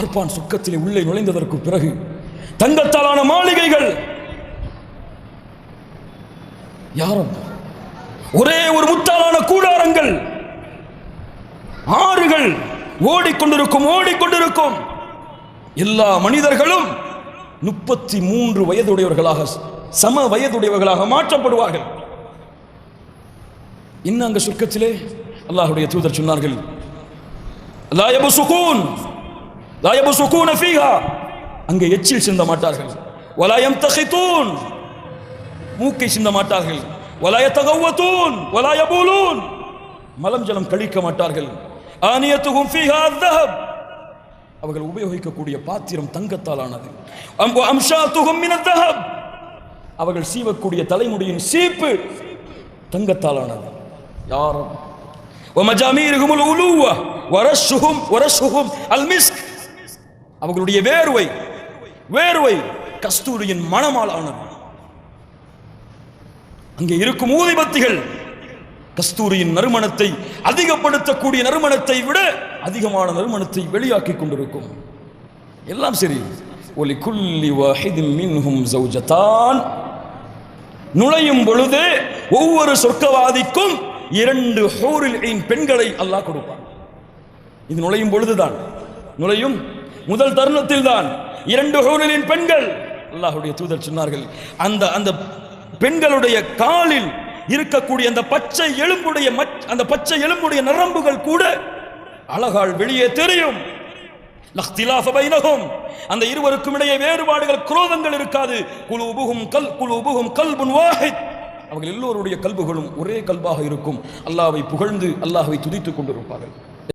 பார்ப்பான் சுக்கத்திலே உள்ளே நுழைந்ததற்கு பிறகு தங்கத்தாலான மாளிகைகள். யாரும் ஒரே ஒரு முத்தாலான கூடாரங்கள். ஆறுகள் ஓடிக்கொண்டிருக்கும் ஓடிக்கொண்டிருக்கும். எல்லா மனிதர்களும் முப்பத்தி மூன்று வயதுடையவர்களாக சம வயதுடையவர்களாக மாற்றப்படுவார்கள். இன்னும் அங்க சுருக்கத்திலே அல்லாஹுடைய தூதர் சொன்னார்கள் அல்லாஹ் சுகூன் லா யபசுகூன ஃபீஹா அங்கே எச்சில் சிந்த மாட்டார்கள் வலா யம்தகிதூன் மூக்கை சிந்த மாட்டார்கள் வலா யதகவதூன் வலா யபூலூன் மலம் ஜலம் கழிக்க மாட்டார்கள் ஆனியத்துகும் ஃபீஹா அஸ்தஹப் அவர்கள் உபயோகிக்கக்கூடிய பாத்திரம் தங்கத்தால் ஆனது அம்பு அம்ஷாத்துகும் மின தஹப் அவர்கள் சீவக்கூடிய தலைமுடியின் சீப்பு தங்கத்தால் ஆனது யாரும் ومجاميرهم الألوة ورشهم ورشهم المسك அவர்களுடைய வேர்வை வேர்வை கஸ்தூரியின் மனமால் ஆனது. அங்கே இருக்கும் ஊதிபத்திகள் கஸ்தூரியின் நறுமணத்தை அதிகப்படுத்தக்கூடிய நறுமணத்தை விட அதிகமான நறுமணத்தை வெளியாக்கி கொண்டிருக்கும். எல்லாம் சரி. ஒலி குல்லி வாஹிதின் மின்ஹும் ஜௌஜதான் நுழையும் பொழுது ஒவ்வொரு சொர்க்கவாதிக்கும் இரண்டு ஹூரில் பெண்களை அல்லாஹ் கொடுப்பான். இது நுழையும் பொழுதுதான். நுழையும் முதல் தருணத்தில் தான் இரண்டு ஹூரலின் பெண்கள் அல்லாஹுடைய தூதர் சொன்னார்கள் அந்த அந்த பெண்களுடைய காலில் இருக்கக்கூடிய அந்த பச்சை எலும்புடைய மச்- அந்த பச்சை எலும்புடைய நரம்புகள் கூட அழகால் வெளியே தெரியும். அந்த இருவருக்கும் இடையே வேறுபாடுகள் குரோதங்கள் இருக்காது. குலூபுகும் கல் குலூபுகும் கல்புன் வாஹித். அவர்கள் எல்லோருடைய கல்புகளும் ஒரே கல்பாக இருக்கும். அல்லாவை புகழ்ந்து அல்லாஹை துதித்துக் கொண்டிருப்பார்கள்.